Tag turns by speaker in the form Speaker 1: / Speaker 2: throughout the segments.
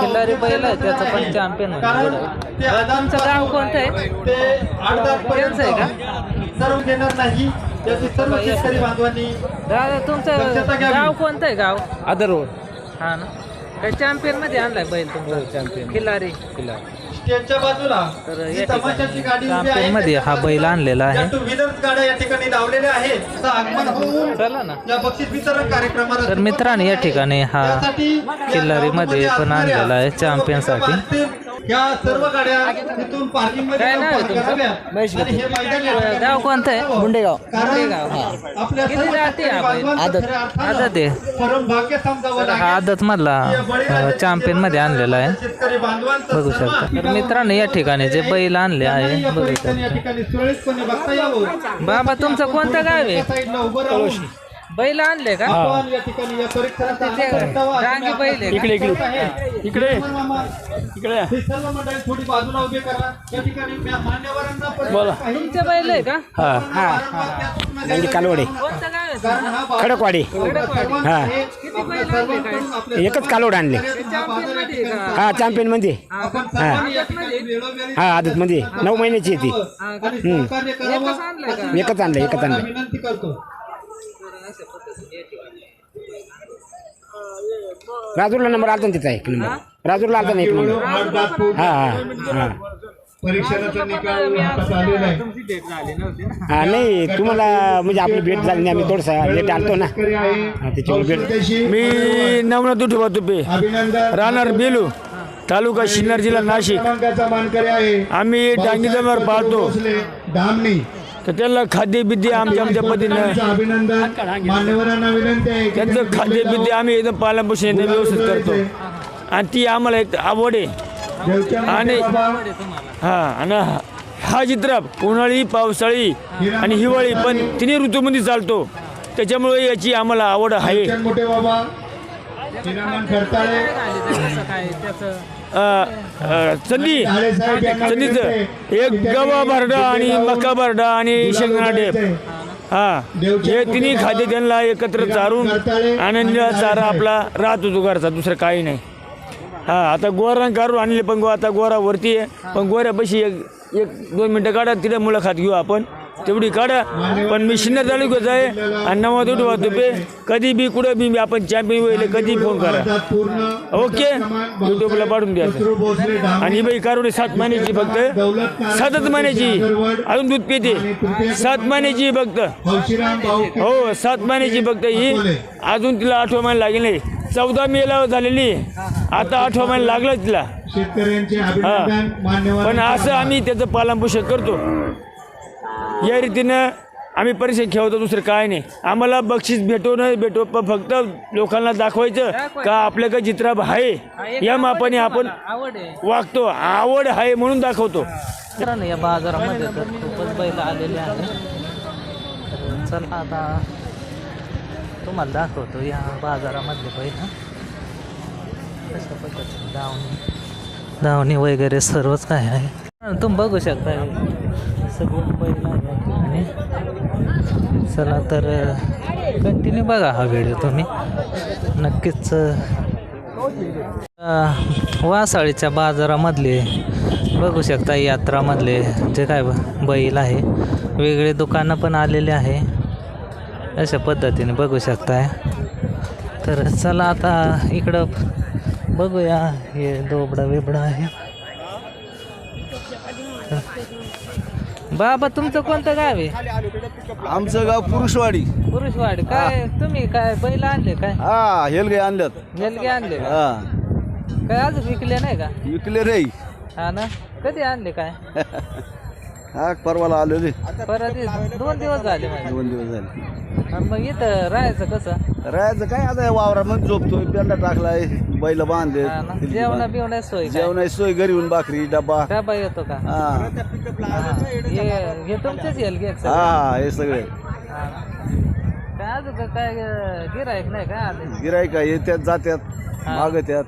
Speaker 1: खिल्लारी बैल आहे त्याचं पण चॅम्पियन तुमचं गाव कोणतं आहे? त्यांचं आहे का?
Speaker 2: सर्व घेणार नाही. याची सर्व शेतकरी बांधवांनी
Speaker 1: दादा तुमचं
Speaker 2: घ्यावी.
Speaker 1: गाव कोणतं आहे गाव?
Speaker 3: आदर
Speaker 1: हा ना. काय चॅम्पियनमध्ये आणलाय बैल तुमचा.
Speaker 3: चॅम्पियन
Speaker 2: स्टेजच्या बाजूला
Speaker 1: तर
Speaker 2: जी
Speaker 1: या
Speaker 2: तमाशाची गाडी
Speaker 1: ठिकाणी
Speaker 2: उभी आहे,
Speaker 1: चॅम्पियनमध्ये हा बैल आणलेला आहे.
Speaker 2: टू व्हीलर गाड्या या ठिकाणी लावलेल्या आहेत. त्याचं आगमन होऊन
Speaker 1: चला ना.
Speaker 2: या बक्षीस वितरण कार्यक्रमाला
Speaker 1: तर मित्रांनो या ठिकाणी हा खिल्लारी मध्ये पण आणलेला आहे
Speaker 2: चॅम्पियनसाठी. या सर्व गाड्या तिथून पार्किंगमध्ये. आणि हे मैदान
Speaker 1: गाव कोणतं आहे?
Speaker 3: मुंडेगाव.
Speaker 2: आपल्या
Speaker 1: हा
Speaker 2: लागेल.
Speaker 1: आदत मधला चॅम्पियनमध्ये आणलेला आहे. बघू शकता. तर मित्रांनो या ठिकाणी जे बैल आणले आहे
Speaker 2: या
Speaker 1: बघू शकता.
Speaker 2: ठिकाणी सुरळीतपणे बघता यावं.
Speaker 1: बाबा तुमचं कोणतं गाव आहे? बैल आणले का?
Speaker 2: आपण या ठिकाणी या परीक्षेचा
Speaker 1: ते
Speaker 2: आनंद घ्यावा.
Speaker 1: डांगी बैल आहे का?
Speaker 3: इकडे इकडे. इकडे.
Speaker 2: मामा,
Speaker 3: इकडे
Speaker 2: हे सर्व मंडळी थोडी बाजूला उभे करा. या ठिकाणी म्या- मान्यवरांना पण
Speaker 3: बोला.
Speaker 2: काही
Speaker 1: तुमचे बैल आहे का?
Speaker 3: हा.
Speaker 2: वारंवार त्या सूचना द्यायला
Speaker 3: कालवडे.
Speaker 1: कोणतं गाव आहे?
Speaker 2: कारण
Speaker 1: तुमचं?
Speaker 2: हा बाजार
Speaker 3: खडकवाडी.
Speaker 2: सर्वांचा
Speaker 3: हा.
Speaker 2: आहे.
Speaker 1: किती
Speaker 2: आपल्या
Speaker 1: बैल आणले काय?
Speaker 2: सर्वांकडून आपल्या
Speaker 3: एकच कालवड आणले.
Speaker 2: हा बाजार या
Speaker 1: मध्ये
Speaker 2: ठिकाणी
Speaker 1: का?
Speaker 3: हा चॅम्पियनमध्ये.
Speaker 2: आपण सर्वांनी या ठिकाणी वेळोवेळी
Speaker 3: हा आदत मध्ये. नऊ महिन्याची आहे ती
Speaker 1: हा का?
Speaker 2: आणि सहकार्य
Speaker 1: एकच
Speaker 2: करावं
Speaker 1: आणलंय का?
Speaker 3: एकच आणलं एकच आणलं
Speaker 2: विनंती करतो.
Speaker 3: राजूरला नंबर आलता ना तिचा एक नंबर. राजूरला आलता ना एक नंबर. हा हा हा.
Speaker 2: परीक्षणाचा निकाल हातात आलेला आहे.
Speaker 3: हा नाही तुम्हाला म्हणजे आपली भेट झाली नाही आम्ही थोडसा लेट आलतो ना.
Speaker 2: शेतकरी आहे.
Speaker 3: त्याच्यामुळे भेट
Speaker 4: मी नवनाथ उठवा तुपे.
Speaker 2: अभिनंदन.
Speaker 4: राहणार बेलू तालुका शिन्नर जिल्हा नाशिक.
Speaker 2: क्रमांकाचा मानकरी आहे.
Speaker 4: आम्ही डांगी जनावर पाळतो
Speaker 2: भोसले, धामणी.
Speaker 4: तर त्यांना खाद्य बिद्य आमच्या आमच्या पद्धतीनं
Speaker 2: त्यांचं अभिनंदन मान्यवरांना विनंती आहे की
Speaker 4: त्यांचं
Speaker 2: त्यांनी
Speaker 4: खाद्य
Speaker 2: पुढे
Speaker 4: बिद्य आम्ही एकदम पालनपोषण व्यवस्थित करतो. आणि ती आम्हाला एक आवड आहे. आणि- हा आणि हा चित्र उन्हाळी पावसाळी आणि हिवाळी पण तिन्ही ऋतूमध्ये चालतो. त्याच्यामुळे याची आम्हाला आवड आहे.
Speaker 2: मोठे बाबा. चंदी खरताळे
Speaker 4: एक गवा भरडा आणि मका भरडा आणि शेंगणा डेप हा. हे तिन्ही खाद्य त्यांना एकत्र चारून आनंद चारा आपला राहतो होतो घरचा दुसरं काही नाही. हा आता गोरा काढून आणले पण गो आता गोरा वरती आहे. पण गोऱ्यापाशी एक एक दोन मिनटं काढा मुलं खात घेऊ आपण. तेवढी काढा. पण मी शिन्नर तालुक्यात आहे आणि नवा तुटू वाहतो पे कधी बी कुठं बी आपण चॅम्पियन होईल कधी फोन करा. ओके युट्यूबला पाठवून द्या आणि बाई कारुडी सात महिन्याची फक्त. सातच महिन्याची. अजून दूध पिते. सात महिन्याची फक्त. हो सात महिन्याची फक्त ही. अजून तिला आठवा महिना लागेल नाही. चौदा मेला झालेली. आता आठवा महिना लागला तिला.
Speaker 2: मान्यवर
Speaker 4: पण असं आम्ही त्याचं पालनपोषण करतो. या रीतीनं आम्ही परीक्षा खेळतो दुसरं काय नाही. आम्हाला बक्षीस भेटो न भेटो पण फक्त लोकांना दाखवायचं का आपल्याकडे चित्राब आहे. या मापाने आपण वागतो आवड आहे म्हणून दाखवतो.
Speaker 1: या बाजारामध्ये तर खूपच बैल आलेले आहे चला आता तुम्हाला दाखवतो या बाजारामधले बैल कशा पद्धतीने धावणी धावणी वगैरे सर्वच काय आहे. तुम्ही बघू शकता. सगळं पहिला आणि चला तर कंटिन्यू बघा हा व्हिडिओ तुम्ही. नक्कीच वासाळीच्या बाजारामधले बघू शकता यात्रामधले जे काय ब- बैल आहे. वेगळे दुकानं पण आलेले आहे. अशा पद्धतीने बघू शकताय. तर चला आता इकडं बघूया हे दोबडा बिबडा आहे. बाबा तुमचं कोणतं गाव आहे?
Speaker 5: आमचं गाव पुरुषवाडी.
Speaker 1: पुरुषवाड. काय तुम्ही काय बैल आणले काय?
Speaker 5: हा हेलगे आणल्यात.
Speaker 1: हेलगे आणले का?
Speaker 5: हा.
Speaker 1: काय अजून विकले नाही का?
Speaker 5: विकले रे
Speaker 1: हा ना? कधी आणले काय?
Speaker 5: हा परवाला आलेले.
Speaker 1: परत दिवस- दोन दिवस झाले माझे.
Speaker 5: दोन दिवस झाले.
Speaker 1: आणि मग इथं राहायचं कसं?
Speaker 5: राहायचं काय आता वावरामध्ये झोपतोय पेंडा टाकलाय बैल बांधले
Speaker 1: हा ना जेवणा बिवणा सोय काय?
Speaker 5: जेवणाची सोय घरी येऊन भाकरी डबा
Speaker 1: डबा येतो का?
Speaker 5: हा.
Speaker 1: हा. हे हे तुमचेच येईल घे
Speaker 5: हा हे सगळे.
Speaker 1: काय अजून का- काय गिरायक नाही काय आले
Speaker 5: गिरायक येत्यात जात्यात मागत्यात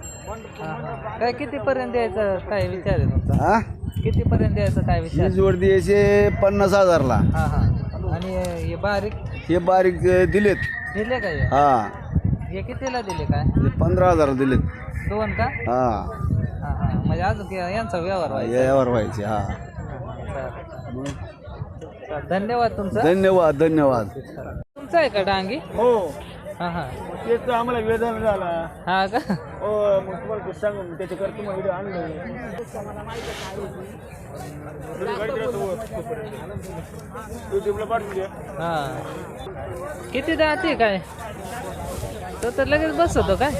Speaker 1: हा. काय किती पर्यंत द्यायचं काय विचार आहे तुमचा?
Speaker 5: हा?
Speaker 1: किती पर्यंत द्यायचं काय विचार?
Speaker 5: ही जोड द्यायचे पन्नास हजारला.
Speaker 1: हा हा. आणि हे बारीक?
Speaker 5: हे बारीक दिलेत.
Speaker 1: दिले का हे?
Speaker 5: हा.
Speaker 1: कितीला दिले काय?
Speaker 5: हे पंधरा हजार दिलेत.
Speaker 1: दोन का?
Speaker 5: हा.
Speaker 1: हा हा. म्हणजे अजून यांचा व्यवहार व्हायचा.
Speaker 5: यावर व्हायचे हा.
Speaker 1: चालेल. चालेल. धन्यवाद तुमचा.
Speaker 5: धन्यवाद धन्यवाद.
Speaker 1: तुमचा आहे का डांगी?
Speaker 4: हो.
Speaker 1: हा हा.
Speaker 4: तेच तर आम्हाला वेदना झाला.
Speaker 1: हा का?
Speaker 4: हो मग तुम्हाला ते सांगून त्याच्याकरता तुम्हाला व्हिडिओ आणलं युट्यूबला पाठवून द्या.
Speaker 1: हा. किती जाते काय? तो तर लगेच बसवतो काय?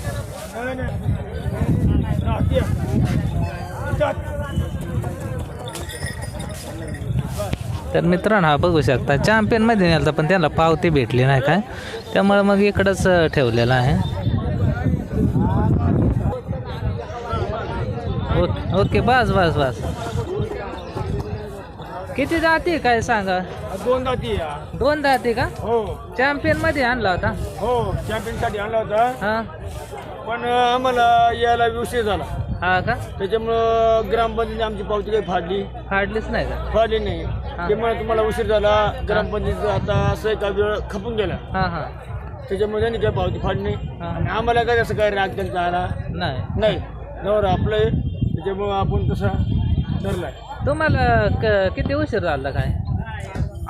Speaker 1: तर मित्रांनो हा बघू शकता चॅम्पियनमध्ये नेलता पण त्याला पावती भेटली नाही काय त्यामुळे मग इकडंच ठेवलेलं आहे. ओके ओके बस बस बस. किती जाती काय सांगा?
Speaker 4: दोन दाती या
Speaker 1: दोन जाती का?
Speaker 4: हो.
Speaker 1: चॅम्पियनमध्ये आणला होता?
Speaker 4: हो चॅम्पियनसाठी आणला होता.
Speaker 1: हा.
Speaker 4: पण आम्हाला यायला उशीर झाला.
Speaker 1: हा का?
Speaker 4: त्याच्यामुळं ग्रामपंचायतीने आमची पावती काही फाडली.
Speaker 1: फाडलीच नाही का?
Speaker 4: फाडली नाही. त्यामुळे तुम्हाला उशीर झाला. ग्रामपंचायतीचं आता असं आहे का वेळ खपून गेला.
Speaker 1: हा हा.
Speaker 4: त्याच्यामुळे त्यांनी काही पावती फाडली. आणि आम्हाला काय असं काय राग त्यांचा आला?
Speaker 1: नाही.
Speaker 4: नाही. नवरा आपलं आहे त्याच्यामुळं आपण तसा धरलाय
Speaker 1: तुम्हाला क- किती उशीर झाला काय?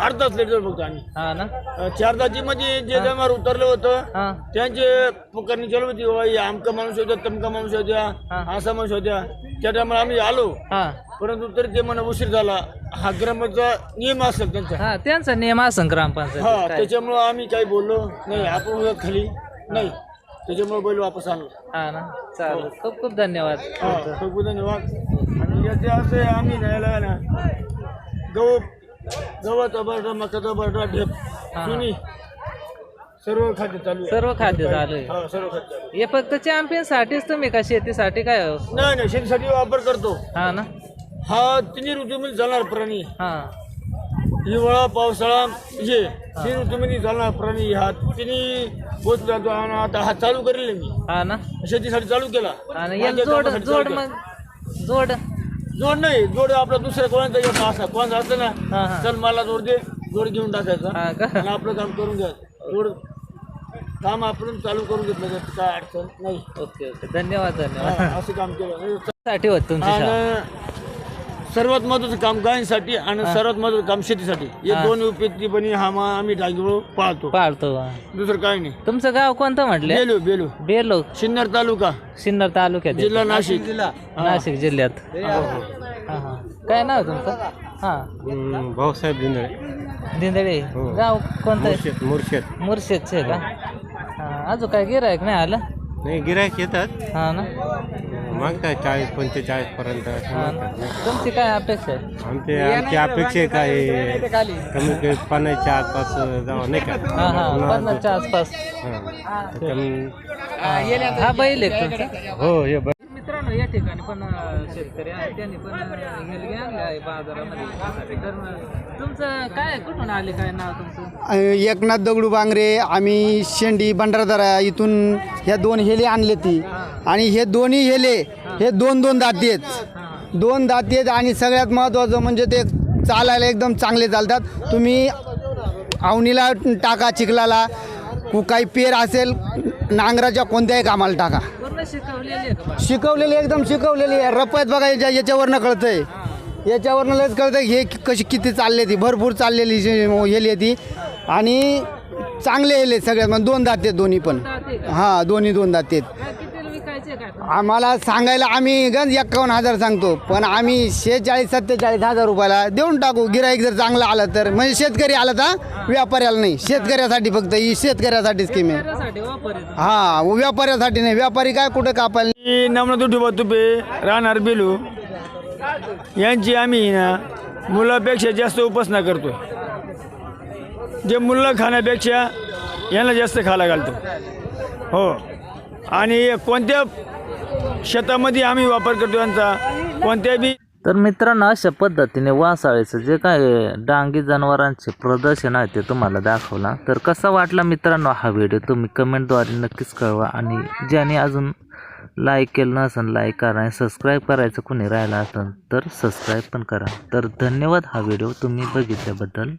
Speaker 4: अर्धा तास लेट झालो फक्त आम्ही.
Speaker 1: हा ना?
Speaker 4: अं, चार दाची मध्ये जे जमार उतरलं होतं
Speaker 1: हा.
Speaker 4: त्यांचे पुकारणी चालू होती बाबा हे आमका माणूस होत्या तमका माणूस होत्या
Speaker 1: हा.
Speaker 4: असा माणूस होत्या. त्या टायमाला आम्ही आलो.
Speaker 1: हा.
Speaker 4: परंतु तरी ते मला उशीर झाला. हा ग्रामचा नियम असेल त्यांचा?
Speaker 1: हा त्यांचा नियम असन
Speaker 4: हा
Speaker 1: ग्रामपंचायत
Speaker 4: त्याच्यामुळं आम्ही काही बोललो? नाही आपण उद्या खाली नाही. त्याच्यामुळे बैल वापस आणलो.
Speaker 1: हा ना? चालेल. खूप खूप धन्यवाद.
Speaker 4: हा खूप खूप धन्यवाद. आणि याचे असे आम्ही न्यायला ना गहू गव्हाचा बरडा मकाचा बरडा ढेप.
Speaker 1: हा.
Speaker 4: चुनी. सर्व खाद्य चालू आहे.
Speaker 1: सर्व खाद्य चालू आहे.
Speaker 4: हा सर्व खाद्य चालू.
Speaker 1: हे फक्त चॅम्पियन साठीच तुम्ही का शेतीसाठी काय? हो?
Speaker 4: नाही नाही शेतीसाठी वापर करतो.
Speaker 1: हा ना?
Speaker 4: हा तिन्ही ऋतूमध्ये चालणार प्राणी.
Speaker 1: हा.
Speaker 4: हिवाळा पावसाळा हे तीन ऋतूमध्ये चालणार प्राणी. हा तिन्ही बोच जातो. आणि आता हा चालू करेल मी.
Speaker 1: हा ना?
Speaker 4: शेतीसाठी चालू केला.
Speaker 1: आणि एक
Speaker 4: माझ्या
Speaker 1: जोड
Speaker 4: कामासाठी
Speaker 1: जोड
Speaker 4: चालू केला.
Speaker 1: मग जोड.
Speaker 4: जोड नाही जोड आपला दुसऱ्या कोणाचा येतो असा. कोणाचा असतं
Speaker 1: हा,
Speaker 4: ना. चल मला जोड दे जोड घेऊन टाकायचा.
Speaker 1: हा का?
Speaker 4: आणि आपलं काम करून घ्या. जोड काम आपण चालू करून घेतलं काय अडचण नाही.
Speaker 1: Okay okay. धन्यवाद धन्यवाद.
Speaker 4: हा, असं काम केलं.
Speaker 1: साठी होत तुमची शाळा.
Speaker 4: आणि सर्वात महत्वाचं काम गायींसाठी आणि सर्वात महत्वाचं काम शेतीसाठी. हे
Speaker 1: हा.
Speaker 4: दोन उपयुक्तपणे हा मा आम्ही डांगीवर पाळतो.
Speaker 1: पाळतो. हा.
Speaker 4: दुसरं काही नाही.
Speaker 1: तुमचं गाव कोणतं म्हटले?
Speaker 4: बेलू बेलू.
Speaker 1: बेलो.
Speaker 4: सिन्नर तालुका.
Speaker 1: सिन्नर तालुक्यात येतं.
Speaker 4: जिल्हा नाशिक.
Speaker 1: नाशिक जिल्ह्यात. हा हा काय नाव आहे तुमचं? हा.
Speaker 3: भाऊसाहेब दिंदळे.
Speaker 1: दिंदळे. गाव कोणतं आहे?
Speaker 3: मुर्शेद
Speaker 1: मुर्शेदचे का? हा अजून काय गिरायक नाही आलं?
Speaker 3: नाही गिरायक येतात.
Speaker 1: हा ना.
Speaker 3: मागतात चाळीस पंचेचाळीस पर्यंत
Speaker 1: हा तुमची काय अपेक्षा आहे
Speaker 3: आमचे आमची अपेक्षा काय कमी कमी पन्नासच्या आसपास जावं नाही का
Speaker 1: हा हा पन्नासच्या आसपास
Speaker 3: हा.
Speaker 1: हा हा बैल आहे तुमचा
Speaker 3: हो हे ब-
Speaker 1: मित्रांनो या ठिकाणी पण शेतकरी आहेत त्यांनी पण अं, हेलगे आणले आहे बाजारामध्ये. तर तुमचं काय कुठून आले काय नाव तुमचं?
Speaker 6: एकनाथ दगडू बांगरे आम्ही शेंडी भंडारदरा इथून ह्या दोन हेले आणले ती. आणि हे दोन्ही हेले हे. दोन दोन दाती आहेत. दोन दाती आहेत आणि सगळ्यात महत्त्वाचं म्हणजे ते चालायला एकदम चांगले चालतात. तुम्ही आवणीला टाका चिखलाला. कु- काही पेर असेल नांगराच्या कोणत्याही कामाला टाका.
Speaker 1: शिकवलेली
Speaker 6: एकदम शिकवलेली आहे. रपत बघा याच्या याच्यावरनं कळतंय. याच्यावरनं लयच कळतंय हे कि- कशी किती चालले ती. भरपूर चाललेली जी हेली आहे ती. आणि चांगले हेले सगळ्यात. म्हणजे दोन दात आहेत दोन्ही पण? हां दोन्ही दोन दात आहेत
Speaker 1: काय कितीला विकायचे काय
Speaker 6: आम्हाला सांगायला आम्ही गंज एक्कावन्न हजार सांगतो पण आम्ही शेहेचाळीस सत्तेचाळीस हजार रुपयाला देऊन टाकू. गिराईक जर चांगलं आलं तर. म्हणजे शेतकरी आला तर व्यापाऱ्याला नाही. शेतकऱ्यासाठी फक्त ही शेतकऱ्यासाठी स्कीम आहे. हा व्यापाऱ्यासाठी नाही. व्यापारी काय कुठं कापायला
Speaker 4: मी नमनाथ उठोबा तुपे राहणार बेलू. यांची आम्ही ना मुलापेक्षा जास्त उपासना करतो जे मुलं खाण्यापेक्षा यांना जास्त खायला घालतो हो. आणि कोणत्या शेतामध्ये आम्ही वापर करतो यांचा. कोणत्याही बी
Speaker 1: तर मित्रांनो अशा पद्धतीने वासाळीचं जे काय डांगी जनावरांचे प्रदर्शन आहे ते तुम्हाला दाखवला. तर कसा वाटला मित्रांनो हा व्हिडिओ? तुम्ही कमेंटद्वारे नक्कीच कळवा. आणि ज्याने अजून लाईक केलं नसेल लाईक करा. आणि सबस्क्राईब करायचं कोणी राहिलं असेल तर सबस्क्राईब पण करा. तर धन्यवाद हा व्हिडिओ तुम्ही बघितल्याबद्दल.